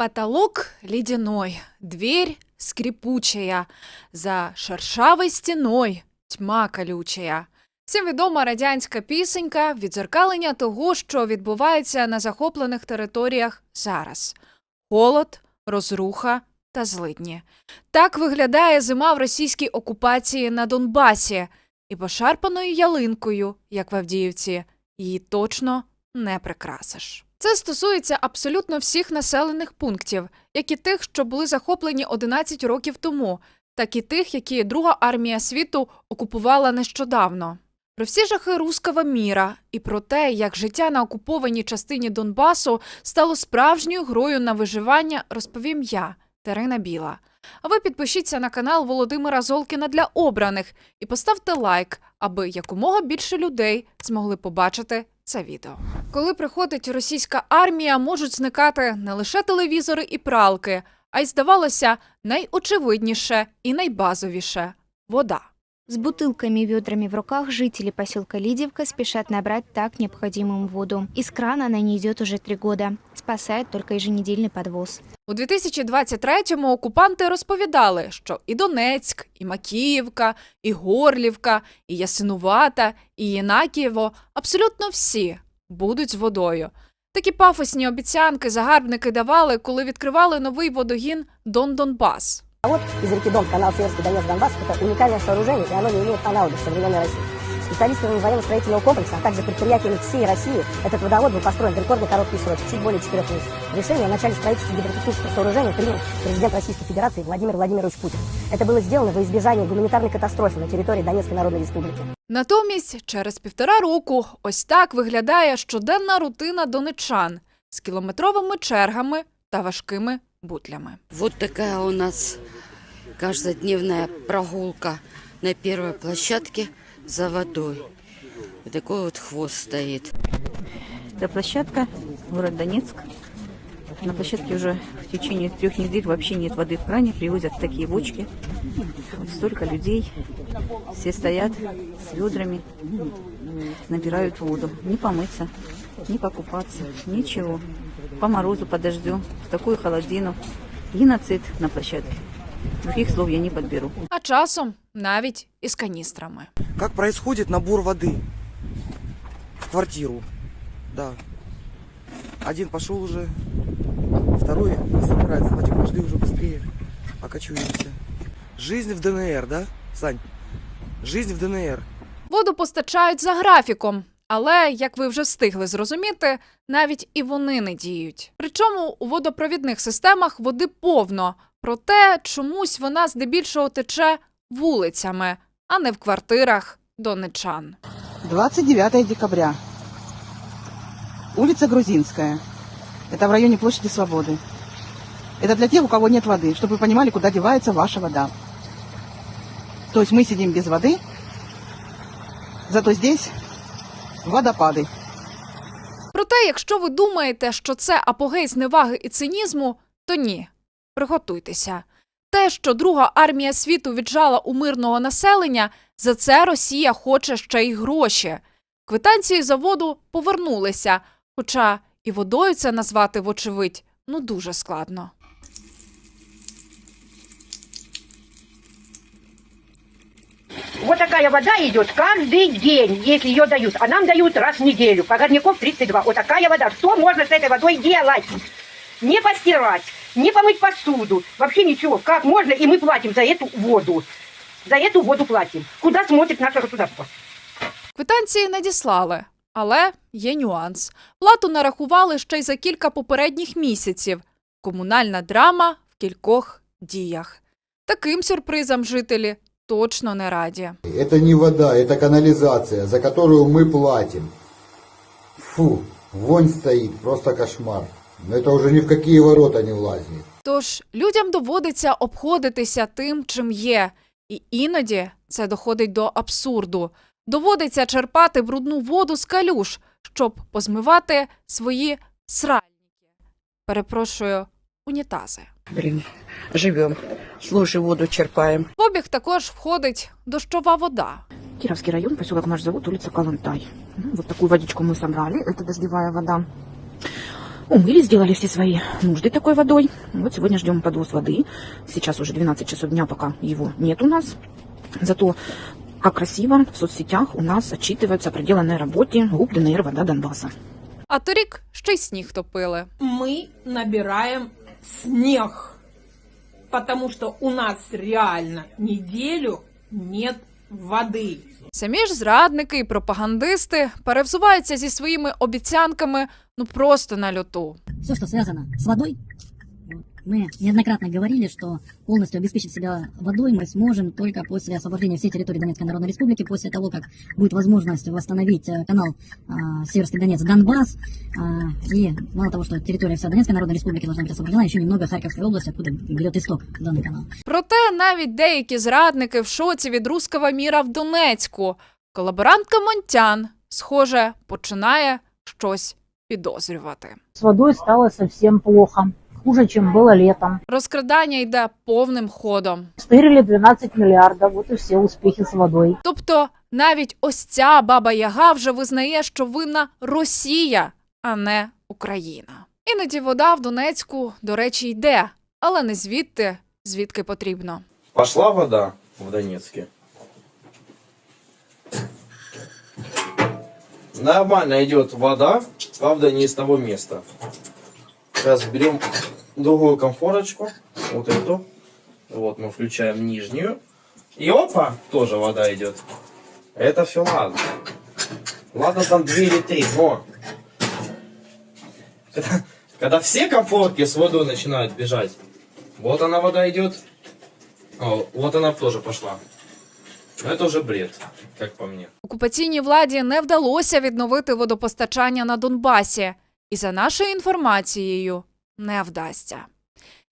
Потолок ледяной, дверь скрипучая, за шершавой стіною тьма колючая. Всім відома радянська пісенька відзеркалення того, що відбувається на захоплених територіях зараз: холод, розруха та злидні. Так виглядає зима в російській окупації на Донбасі, і пошарпаною ялинкою, як в Авдіївці, її точно не прикрасиш. Це стосується абсолютно всіх населених пунктів, як і тих, що були захоплені 11 років тому, так і тих, які Друга армія світу окупувала нещодавно. Про всі жахи руского міра і про те, як життя на окупованій частині Донбасу стало справжньою грою на виживання, розповім я, Терина Біла. А ви підпишіться на канал Володимира Золкіна для обраних і поставте лайк, аби якомога більше людей змогли побачити це відео. Коли приходить російська армія, можуть зникати не лише телевізори і пралки, а й здавалося, найочевидніше і найбазовіше вода. С бутылками и ведрами в руках жители поселка Лидевка спешат набрать так необходимую воду. Из крана она не идет уже три года. Спасает только еженедельный подвоз. У 2023-му окупанти розповідали, що і Донецьк, і Макіївка, і Горлівка, і Ясинувата, і Єнакієво абсолютно всі будуть з водою. Такі пафосні обіцянки загарбники давали, коли відкривали новий водогін Дон Донбас. А вот из реки Дон, канал Северский Донец, Донбасс – это уникальное сооружение, и оно не имеет аналогов в современной России. Специалистами военно-строительного комплекса, а также предприятиями всей России этот водовод был построен в рекордно короткий срок, чуть более 4 месяцев. Решение о начале строительства гидротехнического сооружения принял президент Российской Федерации Владимир Владимирович Путин. Это было сделано во избежание гуманитарной катастрофы на территории Донецкой Народной Республики. Натомість, через півтора року, ось так виглядає щоденна рутина донечан з кілометровими чергами та важкими бутлями. Вот такая у нас каждодневная прогулка на первой площадке за водой. Вот такой вот хвост стоит. Это площадка, город Донецк. На площадке уже в течение трех недель вообще нет воды в кране, привозят такие бочки. Вот столько людей, все стоят с ведрами, набирают воду. Не помыться, не покупаться, ничего. По морозу, по дождю, в такую холодину. Геноцид на площадке. Других слов я не подберу. А часом навіть із каністрами. Как происходит набор воды в квартиру? Да. Один пошел уже, второй не собирается. Вадик, пошли уже быстрее, окочуемся. Жизнь в ДНР, да, Сань? Жизнь в ДНР. Воду постачають за графіком, але, як ви вже встигли зрозуміти, навіть і вони не діють. Причому у водопровідних системах води повно, проте чомусь вона здебільшого тече вулицями, а не в квартирах донечан. 29 декабря. Улица Грузинская. Это в районе площади Свободы. Это для тех, у кого нет воды, чтобы вы понимали, куда девается ваша вода. То есть мы сидим без воды, зато здесь водопады. Проте, якщо ви думаєте, що це апогей зневаги і цинізму, то ні. Приготуйтеся. Те, що Друга армія світу віджала у мирного населення, за це Росія хоче ще й гроші. Квитанції за воду повернулися, хоча і водою це назвати, вочевидь, ну дуже складно. Вот такая вода идет каждый день, если ее дают. А нам дают раз в неделю. Погорняков 32. Вот такая вода. Что можно с этой водой делать? Не постирать, не помыть посуду. Вообще ничего. Как можно? И мы платим за эту воду. За эту воду платим. Куда смотрит наше государство? Квитанції надіслали, але є нюанс. Плату нарахували ще й за кілька попередніх місяців. Комунальна драма в кількох діях. Таким сюрпризам жителі точно не раді. Это не вода, это канализация, за которую мы платим. Фу, вонь стоит, просто кошмар. Но это уже ни в какие ворота не влазит. Тож людям доводиться обходитися тим, чим є, і іноді це доходить до абсурду. Доводиться черпати брудну воду з калюш, щоб позмивати свої сральники. Перепрошую, унітази. Блин, живем. С лужи воду черпаем. В обіг також входить дощова вода. Кировский район, поселок наш зовут, улица Калантай. Ну, Вот такую водичку мы собрали, это дождевая вода. Умыли, сделали все свои нужды такой водой. Вот сегодня ждем подвоз воды. Сейчас уже 12 часов дня, пока его нет у нас. Зато как красиво в соцсетях у нас отчитываются о проделанной работе ГУП ДНР «Вода Донбасса». А торік ще й сніг топили. мы набираем снег, потому что у нас реально неделю нет воды. Самі ж зрадники і пропагандисти перевзуваються зі своїми обіцянками ну просто на льоту. Все, що зв'язано з водой, мы неоднократно говорили, что полностью обеспечить себя водой мы сможем только после освобождения всей территории Донецкой Народной Республики, после того, как будет возможность восстановить э, канал а, Северский Донец Донбасс. А, и мало того, что территория вся Донецкой Народной Республики должна быть освобождена, еще немного Харьковской области, откуда берет исток данный канал. Проте навіть деякі зрадники в шоці від руского міра в Донецьку. Колаборантка Монтян, схоже, починає щось підозрювати. С водой стало совсем плохо. Хуже, чем было летом. Розкрадання йде повним ходом. Стырили 12 миллиардов, вот и все успехи с водой. Тобто навіть ось ця баба Яга вже визнає, що винна Росія, а не Україна. Іноді вода в Донецьку, до речі, йде, але не звідти, звідки потрібно. Пошла вода в Донецке. Нормально идет вода, правда не из того места. Сейчас берем другую комфорочку, вот эту. Вот мы включаем нижнюю. И опа, тоже вода идет. Это все ладно. Ладно, там 2 или 3, но... Когда, когда все комфорки с водой начинают бежать, вот она вода идет, о, вот она тоже пошла. Но это уже бред, как по мне. Окупаційній владі не вдалося відновити водопостачання на Донбасі, і за нашою інформацією не вдасться.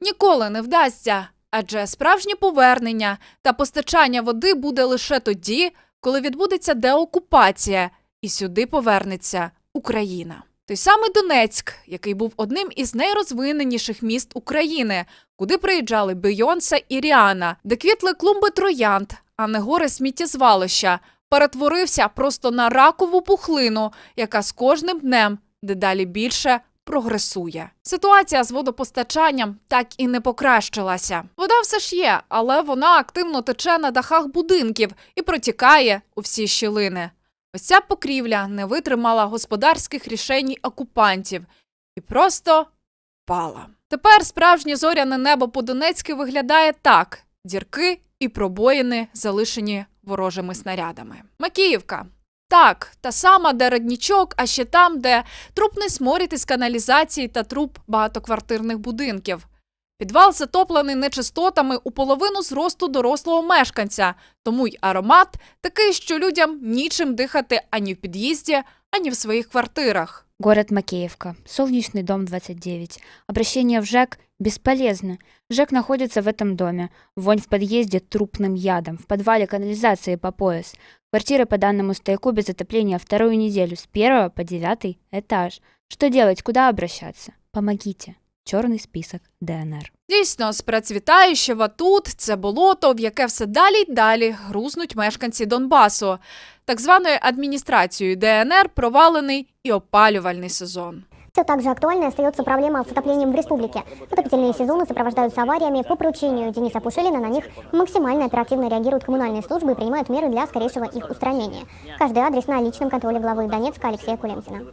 Ніколи не вдасться, адже справжнє повернення та постачання води буде лише тоді, коли відбудеться деокупація, і сюди повернеться Україна. Той самий Донецьк, який був одним із найрозвиненіших міст України, куди приїжджали Бейонсе і Ріана, де квітли клумби троянд, а не гори сміттєзвалища, перетворився просто на ракову пухлину, яка з кожним днем дедалі більше прогресує. Ситуація з водопостачанням так і не покращилася. Вода все ж є, але вона активно тече на дахах будинків і протікає у всі щілини. Ось ця покрівля не витримала господарських рішень окупантів і просто впала. Тепер справжнє зоряне небо по Донецьки виглядає так: дірки і пробоїни, залишені ворожими снарядами. Макіївка. Так, та сама, де роднічок, а ще там, де трупний сморід із каналізації та труп багатоквартирних будинків. Підвал затоплений нечистотами у половину зросту дорослого мешканця, тому й аромат такий, що людям нічим дихати ані в під'їзді, ані в своїх квартирах. Город Макеевка. Солнечный дом 29. Обращение в ЖЭК бесполезно. ЖЭК находится в этом доме. Вонь в подъезде трупным ядом. В подвале канализации по пояс. Квартиры по данному стояку без отопления вторую неделю с первого по девятый этаж. Что делать? Куда обращаться? Помогите. Черный список ДНР. Дійсно, з процвітаючого тут це болото, в яке все далі й далі грузнуть мешканці Донбасу. Так званою адміністрацією ДНР провалений і опалювальний сезон. Все так же актуальной остается проблема с отоплением в республике. Отопительные сезоны сопровождаются авариями. По поручению Дениса Пушилина на них максимально оперативно реагируют коммунальные службы и принимают меры для скорейшего их устранения. Каждый адрес на личном контроле главы Донецка Алексея Кулемзина.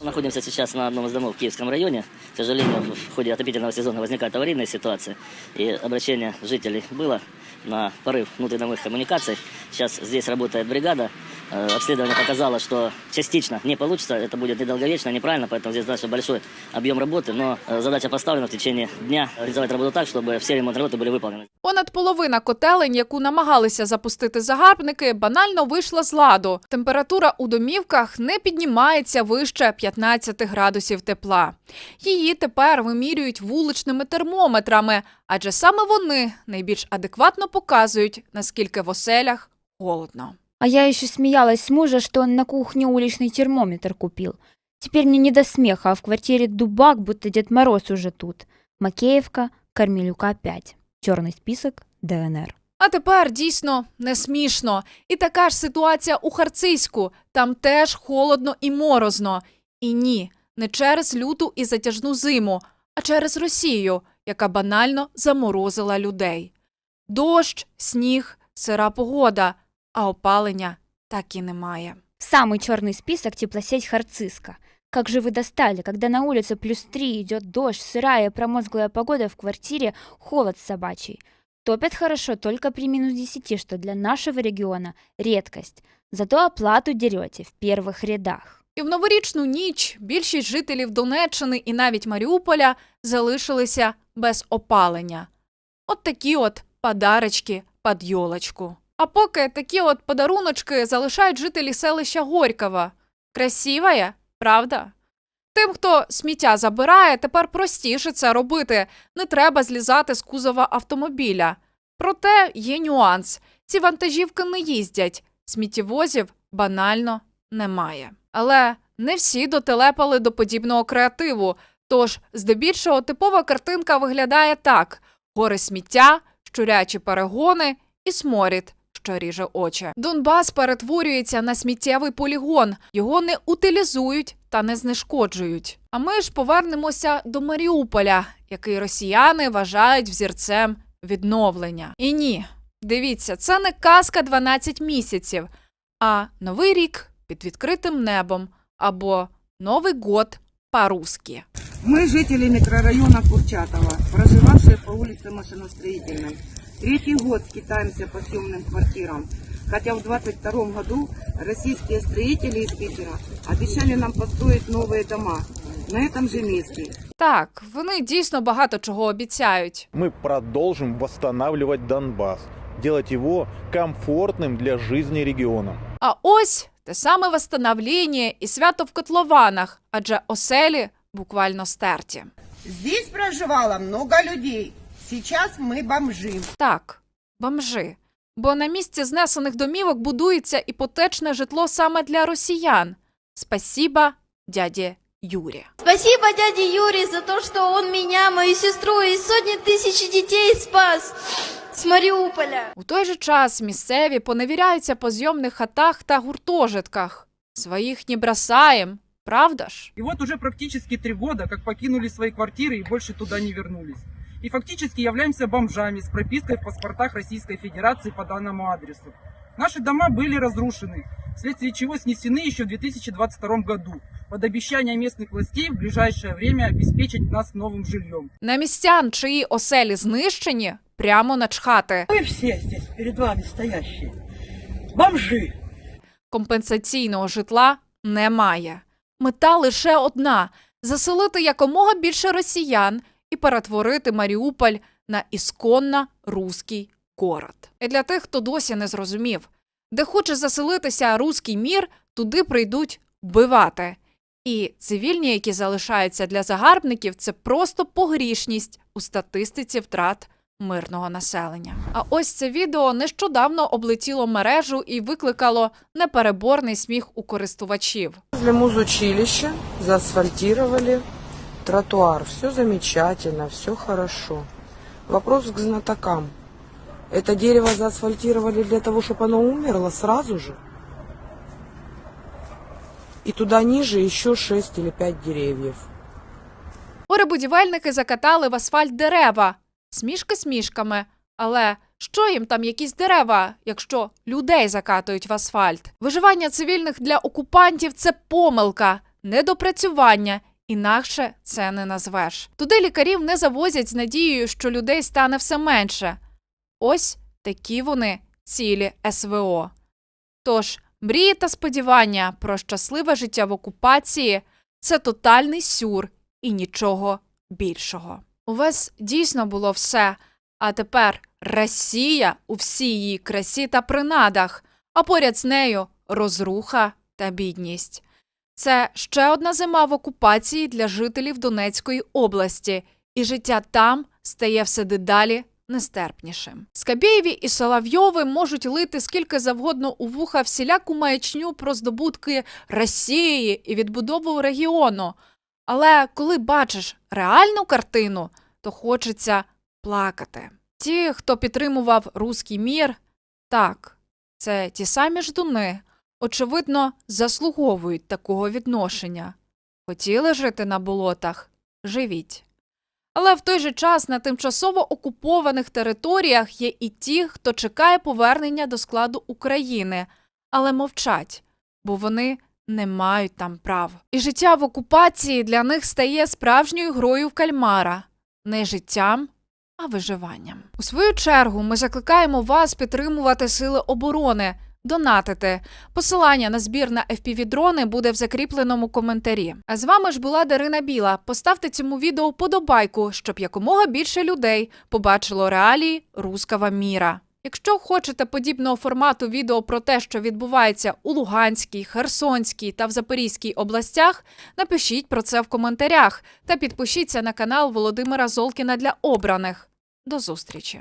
Находимся сейчас на одном из домов в Киевском районе. К сожалению, в ходе отопительного сезона возникает аварийная ситуация. И обращение жителей было на порыв внутридомовых коммуникаций. Сейчас здесь работает бригада. Э, Обследование показало, что частично не получится. Это будет недолговечно, неправильно, поэтому здесь дальше большой объем работы. Но э, задача поставлена в течение дня реализовать работу так, чтобы все ремонтные работы были выполнены. Понад половина котелень, яку намагалися запустити загарбники, банально вийшла з ладу. Температура у домівках не піднімається вище 15 градусів тепла. Її тепер вимірюють вуличними термометрами, адже саме вони найбільш адекватно показують, наскільки в оселях холодно. А я еще смеялась с мужа, что он на кухне уличный термометр купил. Теперь мне не до смеха, а в квартире дубак, будто Дед Мороз уже тут. Макеевка, Кармелюка 5. Черный список ДНР. А тепер дійсно не смішно. І така ж ситуація у Харцизьку. Там теж холодно і морозно. І ні, не через люту і затяжну зиму, а через Росію, яка банально заморозила людей. Дощ, сніг, сира погода, а опалення так і немає. Самый черный список теплосеть Харциска. Как же вы достали, когда на улице плюс три, идет дождь, сырая промозглая погода в квартире, холод собачий. Топят хорошо только при минус 10, что для нашего региона редкость. Зато оплату дерете в первых рядах. І в новорічну ніч більшість жителів Донеччини і навіть Маріуполя залишилися без опалення. От такі от подарочки під йолочку. А поки такі от подаруночки залишають жителі селища Горькова. Красиває, правда? Тим, хто сміття забирає, тепер простіше це робити. Не треба злізати з кузова автомобіля. Проте є нюанс: ці вантажівки не їздять, сміттєвозів банально немає. Але не всі дотелепали до подібного креативу. Тож, здебільшого, типова картинка виглядає так: гори сміття, щурячі перегони і сморід, що ріже очі. Донбас перетворюється на сміттєвий полігон. Його не утилізують та не знешкоджують. А ми ж повернемося до Маріуполя, який росіяни вважають взірцем відновлення. І ні, дивіться, це не казка 12 місяців, а новий рік під відкритим небом або Новий год по-русски. Мы жители микрорайона Курчатова, проживавшие по улице Машиностроительной. Третий год скитаемся по съемным квартирам. Хотя в 22 году российские строители из Питера обещали нам построить новые дома на этом же месте. Так, вони дійсно багато чого обіцяють. Мы продолжим восстанавливать Донбасс, делать его комфортным для жизни региона. А ось те саме восстановлення і свято в котлованах, адже оселі буквально стерті. Здесь проживало много людей. Сейчас мы бомжи. Так, бомжи. Бо на місці знесених домівок будується іпотечне житло саме для росіян. Спасіба, дяді Юрі. Спасибо дяде Юрий за то, что он меня, мою сестру и сотни тысяч детей спас с Мариуполя. У той же час місцеві поневіряються по зйомних хатах та гуртожитках. Своїх не бросаєм, правда ж? И вот уже практически три года, как покинули свои квартиры и больше туда не вернулись. И фактически являемся бомжами с пропиской в паспортах Российской Федерации по данному адресу. Наши дома были разрушены, вследствие чего снесены еще в 2022 году, под обещание местных властей в ближайшее время обеспечить нас новым жильем. На містян, чиї оселі знищені, прямо начхати. Вы все здесь перед вами стоящие. Бомжи. Компенсаційного житла немає. Мета лише одна заселити якомога більше росіян і перетворити Маріуполь на ісконно руський город. І для тих, хто досі не зрозумів, де хоче заселитися руський мір, туди прийдуть вбивати. І цивільні, які залишаються для загарбників, це просто погрішність у статистиці втрат мирного населення. А ось це відео нещодавно облетіло мережу і викликало непереборний сміх у користувачів. Для музучилища заасфальтировали тротуар. Все замечательно, все хорошо. Вопрос к знатокам. Это дерево заасфальтировали для того, чтобы оно умерло сразу же? И туда ниже еще 6 или 5 деревьев. Оребудівельники закатали в асфальт дерева. Смішки смішками. Але що їм там якісь дерева, якщо людей закатують в асфальт? Виживання цивільних для окупантів це помилка, недопрацювання. Інакше це не назвеш. Туди лікарів не завозять з надією, що людей стане все менше. Ось такі вони цілі СВО. Тож мрії та сподівання про щасливе життя в окупації це тотальний сюр і нічого більшого. У вас дійсно було все, а тепер Росія у всій її красі та принадах, а поряд з нею розруха та бідність. Це ще одна зима в окупації для жителів Донецької області, і життя там стає все дедалі нестерпнішим. Скабєєві і Соловйови можуть лити скільки завгодно у вуха всіляку маячню про здобутки Росії і відбудову регіону. Але коли бачиш реальну картину, то хочеться плакати. Ті, хто підтримував руський мір, так, це ті самі ждуни, очевидно, заслуговують такого відношення. Хотіли жити на болотах? Живіть. Але в той же час на тимчасово окупованих територіях є і ті, хто чекає повернення до складу України, але мовчать, бо вони не мають там прав. І життя в окупації для них стає справжньою грою в кальмара, не життям, а виживанням. У свою чергу ми закликаємо вас підтримувати сили оборони, донатити. Посилання на збір на FPV-дрони буде в закріпленому коментарі. А з вами ж була Дарина Біла. Поставте цьому відео подобайку, щоб якомога більше людей побачило реалії рускава міра. Якщо хочете подібного формату відео про те, що відбувається у Луганській, Херсонській та в Запорізькій областях, напишіть про це в коментарях та підпишіться на канал Володимира Золкіна для обраних. До зустрічі!